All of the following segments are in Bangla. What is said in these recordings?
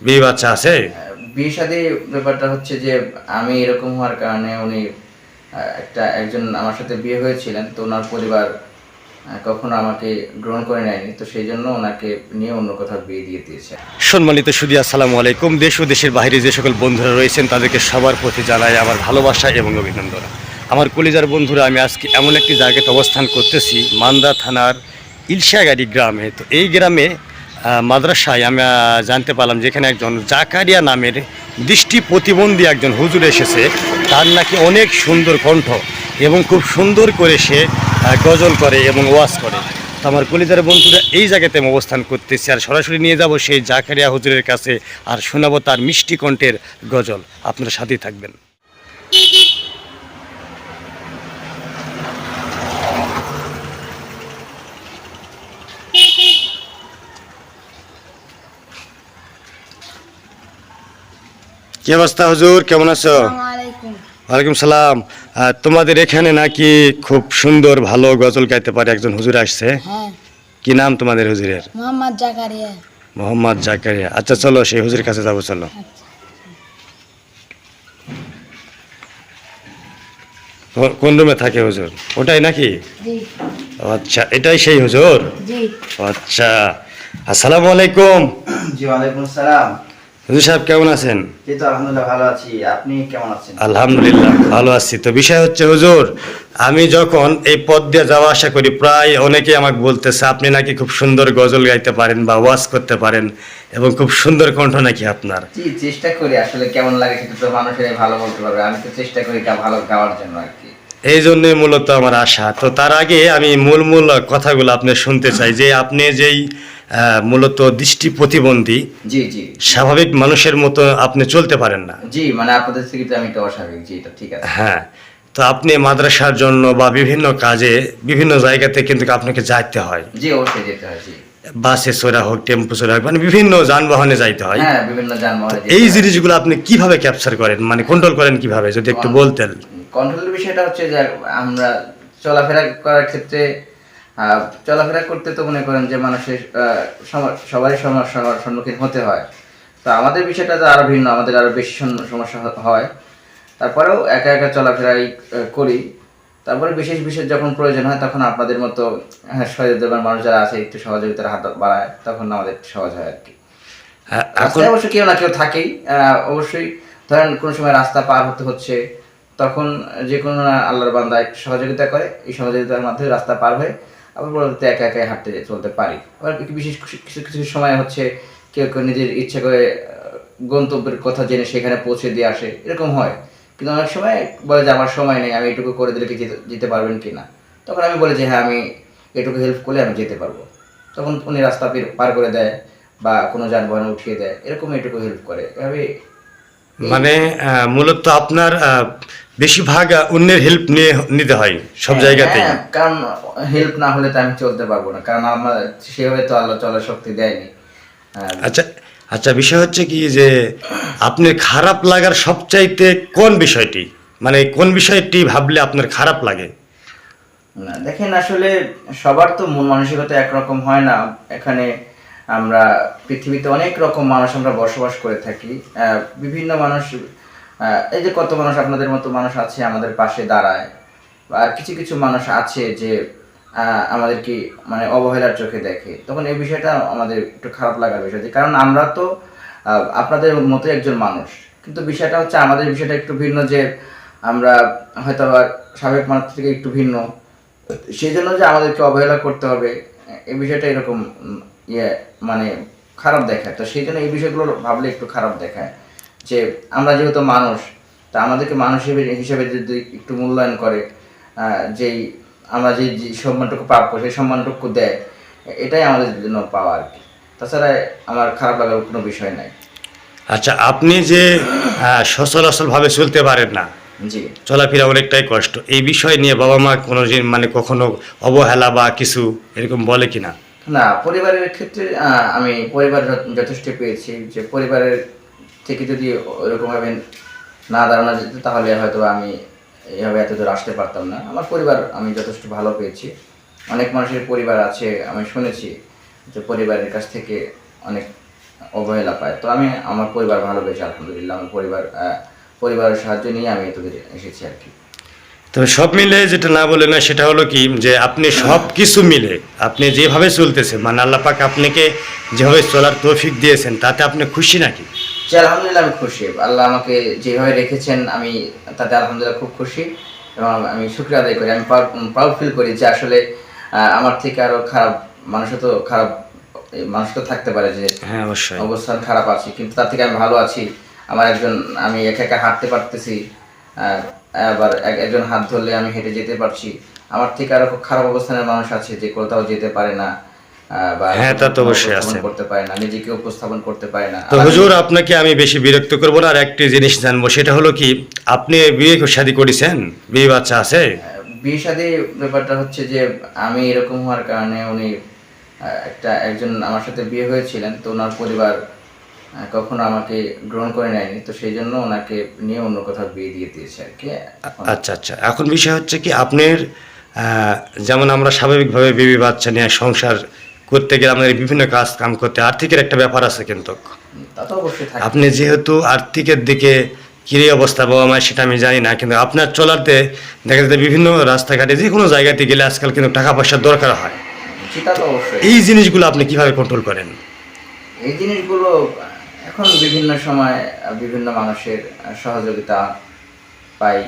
বিয়ে বাচ্চা আছে? বিয়ে শাদী ব্যাপারটা হচ্ছে যে আমি এরকম হওয়ার কারণে উনি একটা একজন আমার সাথে বিয়ে হয়েছিলেন তো ওনার পরিবার আহ, কখনো আমাকে গ্রহণ করে নেয়নি তো সেই জন্য ওনাকে নিয়ে অন্য কোথাও বিয়ে দিয়ে দিয়েছে। সম্মানিত সুদী আসসালামু আলাইকুম। দেশ ও দেশের বাইরে যে সকল বন্ধুরা রয়েছেন তাদেরকে সবার প্রতি জানাই আমার ভালোবাসা এবং অভিনন্দন। আমার কলিজার বন্ধুরা আমি আজকে এমন একটি জায়গাতে অবস্থান করতেছি মান্দা থানার ইলশাগাড়ি গ্রামে। তো এই গ্রামে মাদ্রাসায় আমি জানতে পারলাম যেখানে একজন জাকারিয়া নামের দৃষ্টি প্রতিবন্ধী একজন হুজুর এসেছে। তার নাকি অনেক সুন্দর কণ্ঠ এবং খুব সুন্দর করে সে গজল করে এবং ওয়াজ করে। তো আমার কলিজার বন্ধুরা, এই জায়গাতে আমি অবস্থান করতেছি আর সরাসরি নিয়ে যাব সেই জাকারিয়া হুজুরের কাছে আর শোনাবো তার মিষ্টি কণ্ঠের গজল। আপনারা সাথেই থাকবেন। কি অবস্থা হুজুর? কেমন আছো? ওয়ালাইকুম সালাম। তোমাদের এখানে নাকি খুব সুন্দর ভালো গজল গাইতে পারে একজন হুজুর আসছে। হ্যাঁ। কি নাম তোমাদের হুজুরের? মোহাম্মদ জাকারিয়া। মোহাম্মদ জাকারিয়া। আচ্ছা চলো সেই হুজুরের কাছে যাব চলো। কোন রুমে থাকে হুজুর? ওটাই নাকি? আচ্ছা এটাই সেই হুজুর? আচ্ছা। আসসালামু আলাইকুম। জি ওয়ালাইকুম আসসালাম হুজুর সাহেব কেমন আছেন? তো আলহামদুলিল্লাহ ভালো আছি। আপনি কেমন আছেন? আলহামদুলিল্লাহ ভালো আছি। তো বিষয় হচ্ছে হুজুর আমি যখন এই পথ দিয়ে যাওয়া আসা করি প্রায় অনেকেই আমাকে বলতেছে আপনি নাকি খুব সুন্দর গজল গাইতে পারেন বা ওয়াজ করতে পারেন এবং খুব সুন্দর কণ্ঠ নাকি আপনার? জি চেষ্টা করি আসলে কেমন লাগে সেটা তো মানুষের ভালো বলতে পারবে। আমি তো চেষ্টা করি ভালো গাওয়ার জন্য আর কি। এই জন্যই মূলত আমার আশা। তো তার আগে আমি মূল মূল কথাগুলো আপনি শুনতে চাই যে আপনি যেই মূলত দৃষ্টি প্রতিবন্ধী জি জি। স্বাভাবিক মানুষের মতো আপনি চলতে পারেন না। জি মানে আপনাদের থেকে তো আমি তো অস্বাভাবিক জি এটা ঠিক আছে। হ্যাঁ তো আপনি মাদ্রাসার জন্য বা বিভিন্ন কাজে বিভিন্ন জায়গাতে কিন্তু আপনাকে যাইতে হয়। জি অবশ্যই যেতে হয় জি। বাসে চড়া হোক টেম্পো চড়া হোক মানে বিভিন্ন যানবাহনে যাইতে হয়। হ্যাঁ বিভিন্ন যানবাহনে এই জিনিসগুলো আপনি কীভাবে ক্যাপচার করেন? মানে কন্ট্রোল করেন কীভাবে? যদি একটু বলতেন। কন্ট্রোলের বিষয়টা হচ্ছে যে আমরা চলাফেরা করার ক্ষেত্রে চলাফেরা করতে তো মনে করেন যে মানুষের সবারই সমস্যার সম্মুখীন হতে হয়। তো আমাদের বিষয়টা তো আরও ভিন্ন আমাদের আরও বেশি সমস্যা হয়। তারপরেও একা একা চলাফেরাই করি। তারপরে বিশেষ বিশেষ যখন প্রয়োজন হয় তখন আপনাদের মতো হ্যাঁ সহযোগিতার মানুষ যারা আছে একটু সহযোগিতার হাত বাড়ায় তখন আমাদের সহজ হয় আর কি হ্যাঁ, রাস্তায় অবশ্য কেউ না কেউ থাকেই অবশ্যই ধরেন কোনো সময় রাস্তা পার হতে হচ্ছে তখন যে কোনো আল্লাহর বান্দা একটু সহযোগিতা করে এই সহযোগিতার মাধ্যমে রাস্তা পার হয়ে আবার পরবর্তীতে একা একা হাঁটতে চলতে পারি। আবার বিশেষ কিছু কিছু সময় হচ্ছে কেউ কেউ নিজের ইচ্ছে করে গন্তব্যের কথা জেনে সেখানে পৌঁছে দিয়ে আসে। এরকম হয়। কিন্তু অনেক সময় বলে যে, আমার সময় নেই, আমি এটুকু করে দিলে কি যেতে- পারবেন কি না তখন আমি বলি যে হ্যাঁ আমি এটুকু হেল্প করলে আমি যেতে পারব। তখন উনি রাস্তা পার করে দেয় বা কোনো যানবাহনে উঠিয়ে দেয়। এরকম এটুকু হেল্প করে। এভাবে মানে মূলত আপনার বেশিরভাগ অন্যের হেল্প নিয়ে নিতে হয় সব জায়গাতেই। হ্যাঁ, কারণ হেল্প না হলে তো আমি চলতে পারব না কারণ আমার সেভাবে তো আল্লাহ চলার শক্তি দেয়নি। আচ্ছা আচ্ছা বিষয় হচ্ছে কি যে আপনার খারাপ লাগার সবচাইতে কোন বিষয়টি? মানে কোন বিষয়টি ভাবলে আপনার খারাপ লাগে? না দেখেন আসলে সবার তো মন মানসিকতা একরকম হয় না। এখানে আমরা পৃথিবীতে অনেক রকম মানুষ আমরা বসবাস করে থাকি। বিভিন্ন মানুষ এই যে কত মানুষ আপনাদের মতো মানুষ আছে আমাদের পাশে দাঁড়ায় আর কিছু কিছু মানুষ আছে যে আহ, আমাদেরকে মানে অবহেলার চোখে দেখে তখন এই বিষয়টা আমাদের একটু খারাপ লাগার বিষয় কারণ আমরা তো আপনাদের মতো একজন মানুষ কিন্তু বিষয়টা হচ্ছে আমাদের বিষয়টা একটু ভিন্ন যে আমরা হয়তো আবার স্বাভাবিক মানুষ থেকে একটু ভিন্ন সেই জন্য যে আমাদেরকে অবহেলা করতে হবে এই বিষয়টা এরকম ইয়ে মানে খারাপ দেখায় তো সেই জন্য এই বিষয়গুলো ভাবলে একটু খারাপ দেখায়। যে আমরা যেহেতু মানুষ তা আমাদেরকে মানুষ হিসেবে যদি একটু মূল্যায়ন করে যেই আমরা যে সম্মানটুকু প্রাপ্য সেই সম্মানটুকু দেয় এটাই আমাদের জন্য পাওয়া আর কি। তাছাড়া আমার খারাপ লাগার কোনো বিষয় নাই। আচ্ছা আপনি যে আহ, সচরাচরভাবে চলতে পারেন না জি। চলাফেরা অনেকটাই কষ্ট এই বিষয় নিয়ে বাবা মা কোনো মানে কখনো অবহেলা বা কিছু এরকম বলে কিনা? না পরিবারের ক্ষেত্রে আমি পরিবার যথ- যথেষ্ট পেয়েছি যে পরিবারের থেকে যদি ওরকমভাবে না দাঁড়ানো যেত, তাহলে হয়তো আমি এভাবে এত দূর আসতে পারতাম না। আমার পরিবার আমি যথেষ্ট ভালো পেয়েছি। অনেক মানুষের পরিবার আছে, আমি শুনেছি যে পরিবারের কাছ থেকে অনেক অবহেলা পায়। তো আমি আমার পরিবার ভালোবেসে, আলহামদুলিল্লাহ আমার পরিবার পরিবারের সাহায্য নিয়ে আমি এতদূর এসেছি আর কি। তবে সব মিলে যেটা না বলে না, সেটা হলো কি যে আপনি সব কিছু মিলে, আপনি যেভাবে চলতেছেন মানে আল্লাহ পাক আপনাকে যেভাবে চলার তৌফিক দিয়েছেন, তাতে আপনি খুশি নাকি? জি আলহামদুলিল্লাহ আমি খুশি। আল্লাহ আমাকে যেভাবে রেখেছেন আমি তাতে আলহামদুলিল্লাহ খুব খুশি এবং আমি শুক্রিয়া আদায় করি। আমি প্রাউড ফিল করি যে আসলে আমার থেকে আরও খারাপ মানুষও তো খারাপ মানুষ তো থাকতে পারে যে হ্যাঁ অবস্থান খারাপ আছে কিন্তু তার থেকে আমি ভালো আছি। আমার একজন আমি একা একা হাঁটতে পারতেছি আবার এক- একজন হাত ধরলে আমি হেঁটে যেতে পারছি। আমার থেকে আরও খুব খারাপ অবস্থানের মানুষ আছে যে কোথাও যেতে পারে না। হ্যাঁ, তা তো অবশ্যই আছে। করতে পারে না নিজেকে উপস্থাপন করতে পারে না। তো হুজুর আপনাকে আমি বেশি বিরক্ত করব না আর একটি জিনিস জানব সেটা হলো কি আপনি বিয়ে শাদী করেছেন? বিয়ে বাচ্চা আছে? বিয়ে শাদী ব্যাপারটা হচ্ছে যে আমি এরকম হওয়ার কারণে উনি একটা একজন আমার সাথে বিয়ে হয়েছিলেন তো ওনার পরিবার কখনো আমাকে গ্রহণ করে নেয়নি তো সেই জন্য ওনাকে নিয়ে অন্য কোথাও বিয়ে দিয়ে দিয়েছে আর কি। আচ্ছা আচ্ছা। এখন বিষয় হচ্ছে কি আপনার যেমন আমরা স্বাভাবিকভাবে বিবি বাচ্চা নিয়ে সংসার করতে গেলে আমাদের বিভিন্ন কাজ কাম করতে আর্থিকের একটা ব্যাপার আছে কিন্তু। আপনি যেহেতু আর্থিকের দিকে কী অবস্থা বাবা মায়ের সেটা আমি জানি না কিন্তু আপনার চলাতে দেখা যাচ্ছে বিভিন্ন রাস্তাঘাটে যে কোনো জায়গাতে গেলে আজকাল কিন্তু টাকা পয়সার দরকার হয়। এই জিনিসগুলো আপনি কীভাবে কন্ট্রোল করেন? এই জিনিসগুলো এখন বিভিন্ন সময় বিভিন্ন মানুষের সহযোগিতা পাই।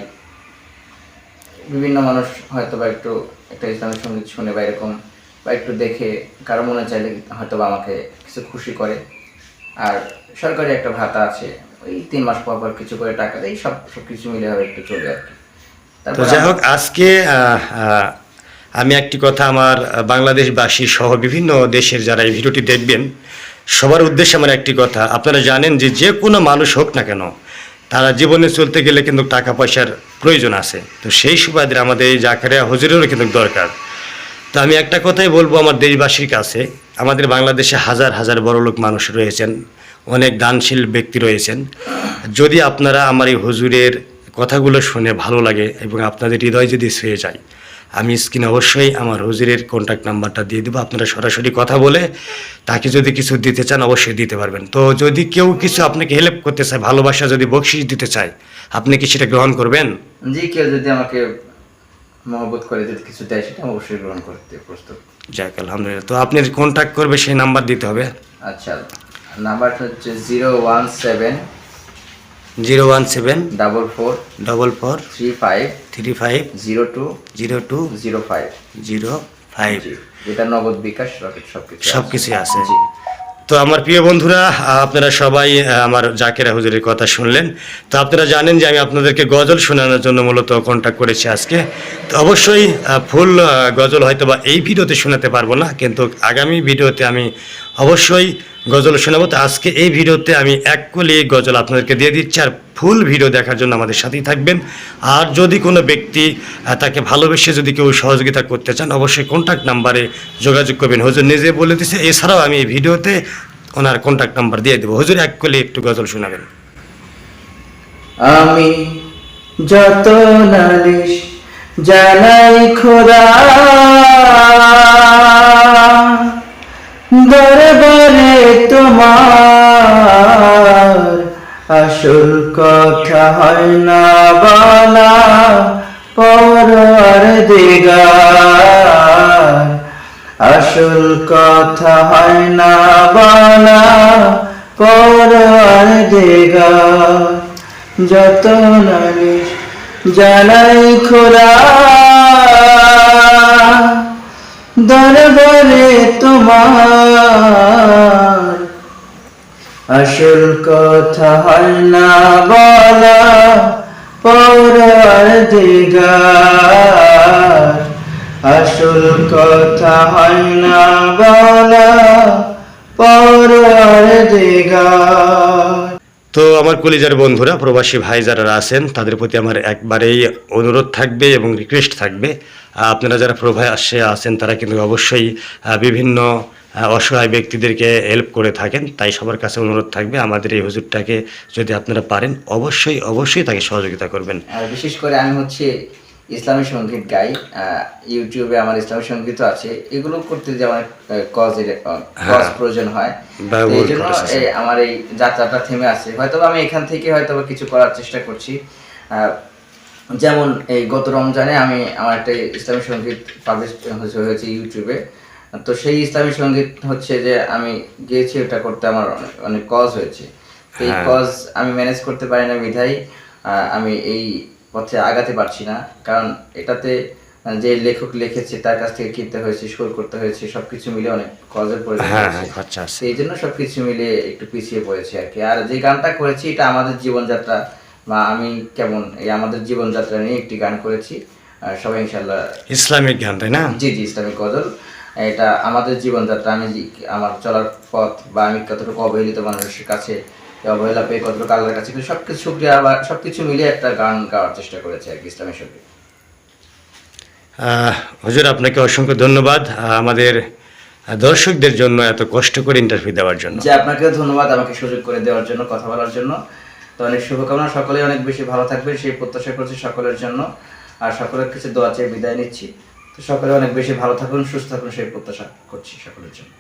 বিভিন্ন মানুষ হয়তো বা একটু একটা ইসলামিক সংগীত শুনে বা এরকম বা একটু দেখে কারও মনে চাইলে হয়তো বা আমাকে কিছু খুশি করে। আর সরকারি একটা ভাতা আছে ওই তিন মাস পর পর কিছু করে টাকা দেয় সব সব কিছু মিলে হবে একটু চলে আর কি। তো যাই হোক আজকে আমি একটি কথা আমার বাংলাদেশবাসী সহ বিভিন্ন দেশের যারা এই ভিডিওটি দেখবেন সবার উদ্দেশ্যে আমার একটি কথা। আপনারা জানেন যে যে কোনো মানুষ হোক না কেন তারা জীবনে চলতে গেলে কিন্তু টাকা পয়সার প্রয়োজন আছে। তো সেই সুবাদে আমাদের এই জাকারিয়া হুজুরেরও কিন্তু দরকার। তো আমি একটা কথাই বলব আমার দেশবাসীর কাছে। আমাদের বাংলাদেশে হাজার হাজার বড় লোক মানুষ রয়েছেন, অনেক দানশীল ব্যক্তি রয়েছেন। যদি আপনারা আমার এই হুজুরের কথাগুলো শুনে ভালো লাগে এবং আপনাদের হৃদয় যদি ছুঁয়ে যায়, আমি স্ক্রিনে অবশ্যই আমার হুজুরের কন্ট্যাক্ট নাম্বারটা দিয়ে দেবো। আপনারা সরাসরি কথা বলে তাকে যদি কিছু দিতে চান, অবশ্যই দিতে পারবেন। তো যদি কেউ কিছু আপনাকে হেল্প করতে চায়, ভালোবাসা যদি বকশিস দিতে চায়, আপনি কি সেটা গ্রহণ করবেন? জি, কেউ যদি আমাকে মহব্বত করে যদি কিছু দেয় সেটা আমি অবশ্যই গ্রহণ করতে প্রস্তুত। যাক আলহামদুলিল্লাহ। তো আপনি কন্ট্যাক্ট করবে সেই নাম্বার দিতে হবে। আচ্ছা নাম্বারটা হচ্ছে zero one seven zero one seven double four double four three five three five zero two zero two zero five zero five যেটা নগদ বিকাশ রকেট সব কিছু সব কিছুই আছে। জি। তো আমার প্রিয় বন্ধুরা, আপনারা সবাই আমার জাকেরা হুজুরের কথা শুনলেন। তো আপনারা জানেন যে আমি আপনাদেরকে গজল শোনানোর জন্য মূলত কন্ট্যাক্ট করেছি আজকে। তো অবশ্যই ফুল গজল হয়তো বা এই ভিডিওতে শোনাতে পারব না, কিন্তু আগামী ভিডিওতে আমি অবশ্যই গজল শোনাবো। তো আজকে এই ভিডিওতে আমি এক কলি গজল আপনাদেরকে দিয়ে দিচ্ছি আর ফুল ভিডিও দেখার জন্য আমাদের সাথেই থাকবেন। আর যদি কোনো ব্যক্তি তাকে ভালোবেসে যদি কেউ সহযোগিতা করতে চান, অবশ্যই কন্ট্যাক্ট নাম্বারে যোগাযোগ করবেন। হুজুর নিজে বলে দিছে, এছাড়াও আমি এই ভিডিওতে ওনার কন্ট্যাক্ট নাম্বার দিয়ে দেবো। হুজুর, এক কলি একটু গজল শোনাবেন। আমি যত নালিশ জানাই খোদা দরবারে তোমার আসল কথা হয় না বলা পরার দিগার। আসল কথা হয় না বলা পরার দিগার। যত নালিশ জানাই খোলা দরবারে তোমার। আসল কথা হয় না বলা, পরার দিগার। আসল কথা হয় না বলা, পরার দিগার। তো আমার কলিজার বন্ধুরা, প্রবাসী ভাই যারা আছেন, তাদের প্রতি আমার একবারেই অনুরোধ থাকবে এবং রিকোয়েস্ট থাকবে। আপনারা যারা প্রভায় আসে আছেন, তারা কিন্তু অবশ্যই বিভিন্ন অসহায় ব্যক্তিদেরকে হেল্প করে থাকেন। তাই সবার কাছে অনুরোধ থাকবে, আমাদের এই হুজুরটাকে যদি আপনারা পারেন, অবশ্যই অবশ্যই তাকে সহযোগিতা করবেন। আর বিশেষ করে আমি হচ্ছে ইসলামী সংগীত গাই ইউটিউবে আমার ইসলামী সঙ্গীতও আছে। এগুলো করতে যে আমার কজ কজ প্রয়োজন হয়। এই জন্য আমার এই যাত্রাটা থেমে আছে। হয়তো আমি এখান থেকে হয়তো কিছু করার চেষ্টা করছি। যেমন এই গত রমজানে আমি আমার একটা ইসলামী সংগীত পাবলিশ হয়েছে ইউটিউবে। তো সেই ইসলামী সংগীত হচ্ছে যে আমি গিয়েছি ওটা করতে আমার অনেক কজ হয়েছে। এই হ্যাঁ। কজ আমি ম্যানেজ করতে পারি না আহ, আমি এই পথে আগাতে পারছি না। কারণ এটাতে যে লেখক লিখেছে তার কাছ থেকে কিনতে হয়েছে সুর করতে হয়েছে সবকিছু মিলে অনেক কজের আছে। সেই জন্য সবকিছু মিলে একটু পিছিয়ে পড়েছি আর কি। আর যে গানটা করেছি এটা আমাদের জীবনযাত্রা বা আমি কেমন এই আমাদের জীবনযাত্রা নিয়ে একটি গান করেছি। সবাই ইনশাল্লাহ ইসলামিক গান তাই না? জি জি ইসলামিক গজল। এটা আমাদের জীবনযাত্রা আমি আমার চলার পথ বা আমি কতটুকু অবহেলিত মানুষের কাছে এই অবহেলা পেয়ে কতটুকু আল্লাহর কাছে কিন্তু সবকিছু শুক্রিয়া বা সবকিছু মিলিয়ে একটা গান গাওয়ার চেষ্টা করেছি আর কি ইসলামের সঙ্গে। হুজুর আপনাকে অসংখ্য ধন্যবাদ আমাদের দর্শকদের জন্য এত কষ্ট করে ইন্টারভিউ দেওয়ার জন্য। যে আপনাকে ধন্যবাদ আমাকে সুযোগ করে দেওয়ার জন্য কথা বলার জন্য। তো অনেক শুভকামনা সকলে অনেক বেশি ভালো থাকবে সেই প্রত্যাশা করছি সকলের জন্য। আর সকলের কিছু দোয়া চেয়ে বিদায় নিচ্ছি। তো সকলে অনেক বেশি ভালো থাকুন সুস্থ থাকুন সেই প্রত্যাশা করছি সকলের জন্য।